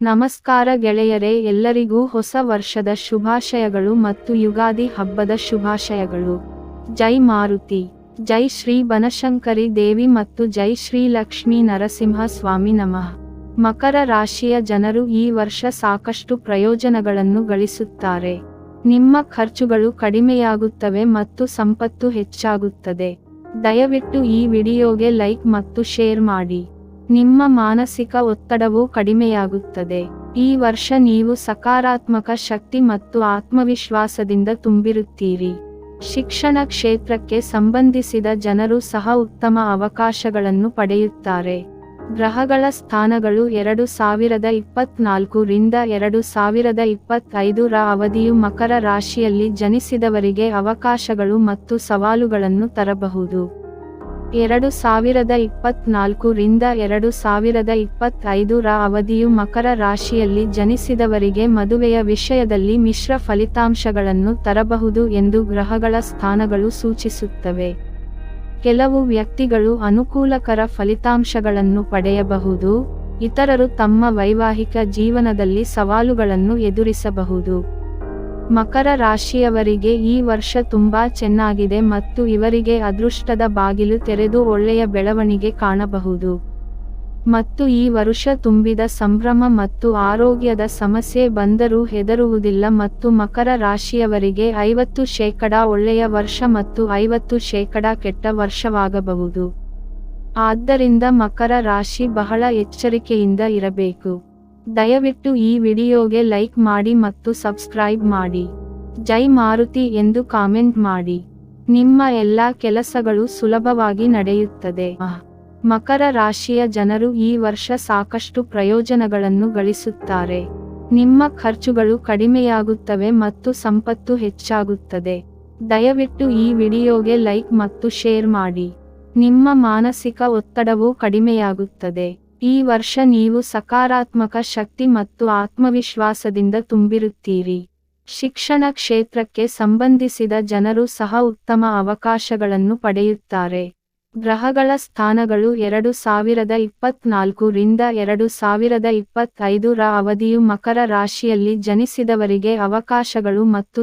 ನಮಸ್ಕಾರ ಗೆಳೆಯರೇ, ಎಲ್ಲರಿಗೂ ಹೊಸ ವರ್ಷದ ಶುಭಾಶಯಗಳು ಮತ್ತು ಯುಗಾದಿ ಹಬ್ಬದ ಶುಭಾಶಯಗಳು. ಜೈ ಮಾರುತಿ. ಜೈ ಶ್ರೀ ಬನಶಂಕರಿ ದೇವಿ ಮತ್ತು ಜೈ ಶ್ರೀ ಲಕ್ಷ್ಮೀ ನರಸಿಂಹ ಸ್ವಾಮಿ ನಮಃ. ಮಕರ ರಾಶಿಯ ಜನರು ಈ ವರ್ಷ ಸಾಕಷ್ಟು ಪ್ರಯೋಜನಗಳನ್ನು ಗಳಿಸುತ್ತಾರೆ. ನಿಮ್ಮ ಖರ್ಚುಗಳು ಕಡಿಮೆಯಾಗುತ್ತವೆ ಮತ್ತು ಸಂಪತ್ತು ಹೆಚ್ಚಾಗುತ್ತದೆ. ದಯವಿಟ್ಟು ಈ ವಿಡಿಯೋಗೆ ಲೈಕ್ ಮತ್ತು ಶೇರ್ ಮಾಡಿ. ನಿಮ್ಮ ಮಾನಸಿಕ ಒತ್ತಡವೂ ಕಡಿಮೆಯಾಗುತ್ತದೆ. ಈ ವರ್ಷ ನೀವು ಸಕಾರಾತ್ಮಕ ಶಕ್ತಿ ಮತ್ತು ಆತ್ಮವಿಶ್ವಾಸದಿಂದ ತುಂಬಿರುತ್ತೀರಿ. ಶಿಕ್ಷಣ ಕ್ಷೇತ್ರಕ್ಕೆ ಸಂಬಂಧಿಸಿದ ಜನರು ಸಹ ಉತ್ತಮ ಅವಕಾಶಗಳನ್ನು ಪಡೆಯುತ್ತಾರೆ. ಗ್ರಹಗಳ ಸ್ಥಾನಗಳು ಎರಡು ಸಾವಿರದ ಇಪ್ಪತ್ನಾಲ್ಕು ರಿಂದ ಎರಡು ಸಾವಿರದ ಇಪ್ಪತ್ತೈದರ ಅವಧಿಯು ಮಕರ ರಾಶಿಯಲ್ಲಿ ಜನಿಸಿದವರಿಗೆ ಅವಕಾಶಗಳು ಮತ್ತು ಸವಾಲುಗಳನ್ನು ತರಬಹುದು. ಎರಡು ಸಾವಿರದ ಇಪ್ಪತ್ನಾಲ್ಕು ರಿಂದ ಎರಡು ಸಾವಿರದ ಇಪ್ಪತ್ತೈದು ರ ಅವಧಿಯು ಮಕರ ರಾಶಿಯಲ್ಲಿ ಜನಿಸಿದವರಿಗೆ ಮದುವೆಯ ವಿಷಯದಲ್ಲಿ ಮಿಶ್ರ ಫಲಿತಾಂಶಗಳನ್ನು ತರಬಹುದು ಎಂದು ಗ್ರಹಗಳ ಸ್ಥಾನಗಳು ಸೂಚಿಸುತ್ತವೆ. ಕೆಲವು ವ್ಯಕ್ತಿಗಳು ಅನುಕೂಲಕರ ಫಲಿತಾಂಶಗಳನ್ನು ಪಡೆಯಬಹುದು. ಇತರರು ತಮ್ಮ ವೈವಾಹಿಕ ಜೀವನದಲ್ಲಿ ಸವಾಲುಗಳನ್ನು ಎದುರಿಸಬಹುದು. ಮಕರ ರಾಶಿಯವರಿಗೆ ಈ ವರ್ಷ ತುಂಬಾ ಚೆನ್ನಾಗಿದೆ ಮತ್ತು ಇವರಿಗೆ ಅದೃಷ್ಟದ ಬಾಗಿಲು ತೆರೆದು ಒಳ್ಳೆಯ ಬೆಳವಣಿಗೆ ಕಾಣಬಹುದು. ಮತ್ತು ಈ ವರುಷ ತುಂಬಿದ ಸಂಭ್ರಮ ಮತ್ತು ಆರೋಗ್ಯದ ಸಮಸ್ಯೆ ಬಂದರೂ ಹೆದರುವುದಿಲ್ಲ ಮತ್ತು ಮಕರ ರಾಶಿಯವರಿಗೆ ಐವತ್ತು ಶೇಕಡ ಒಳ್ಳೆಯ ವರ್ಷ ಮತ್ತು ಐವತ್ತು ಶೇಕಡ ಕೆಟ್ಟ ವರ್ಷವಾಗಬಹುದು. ಆದ್ದರಿಂದ ಮಕರ ರಾಶಿ ಬಹಳ ಎಚ್ಚರಿಕೆಯಿಂದ ಇರಬೇಕು. ದಯವಿಟ್ಟು ಈ ವಿಡಿಯೋಗೆ ಲೈಕ್ ಮಾಡಿ ಮತ್ತು ಸಬ್ಸ್ಕ್ರೈಬ್ ಮಾಡಿ. ಜೈ ಮಾರುತಿ ಎಂದು ಕಾಮೆಂಟ್ ಮಾಡಿ. ನಿಮ್ಮ ಎಲ್ಲ ಕೆಲಸಗಳು ಸುಲಭವಾಗಿ ನಡೆಯುತ್ತದೆ. ಮಕರ ರಾಶಿಯ ಜನರು ಈ ವರ್ಷ ಸಾಕಷ್ಟು ಪ್ರಯೋಜನಗಳನ್ನು ಗಳಿಸುತ್ತಾರೆ. ನಿಮ್ಮ ಖರ್ಚುಗಳು ಕಡಿಮೆಯಾಗುತ್ತವೆ ಮತ್ತು ಸಂಪತ್ತು ಹೆಚ್ಚಾಗುತ್ತದೆ. ದಯವಿಟ್ಟು ಈ ವಿಡಿಯೋಗೆ ಲೈಕ್ ಮತ್ತು ಶೇರ್ ಮಾಡಿ. ನಿಮ್ಮ ಮಾನಸಿಕ ಒತ್ತಡವೂ ಕಡಿಮೆಯಾಗುತ್ತದೆ. ಈ ವರ್ಷ ನೀವು ಸಕಾರಾತ್ಮಕ ಶಕ್ತಿ ಮತ್ತು ಆತ್ಮವಿಶ್ವಾಸದಿಂದ ತುಂಬಿರುತ್ತೀರಿ. ಶಿಕ್ಷಣ ಕ್ಷೇತ್ರಕ್ಕೆ ಸಂಬಂಧಿಸಿದ ಜನರು ಸಹ ಉತ್ತಮ ಅವಕಾಶಗಳನ್ನು ಪಡೆಯುತ್ತಾರೆ. ಗ್ರಹಗಳ ಸ್ಥಾನಗಳು ಎರಡು ಸಾವಿರದ ಇಪ್ಪತ್ನಾಲ್ಕು ರಿಂದ ಎರಡು ಸಾವಿರದ ಇಪ್ಪತ್ತೈದು ರ ಅವಧಿಯು ಮಕರ ರಾಶಿಯಲ್ಲಿ ಜನಿಸಿದವರಿಗೆ ಅವಕಾಶಗಳು ಮತ್ತು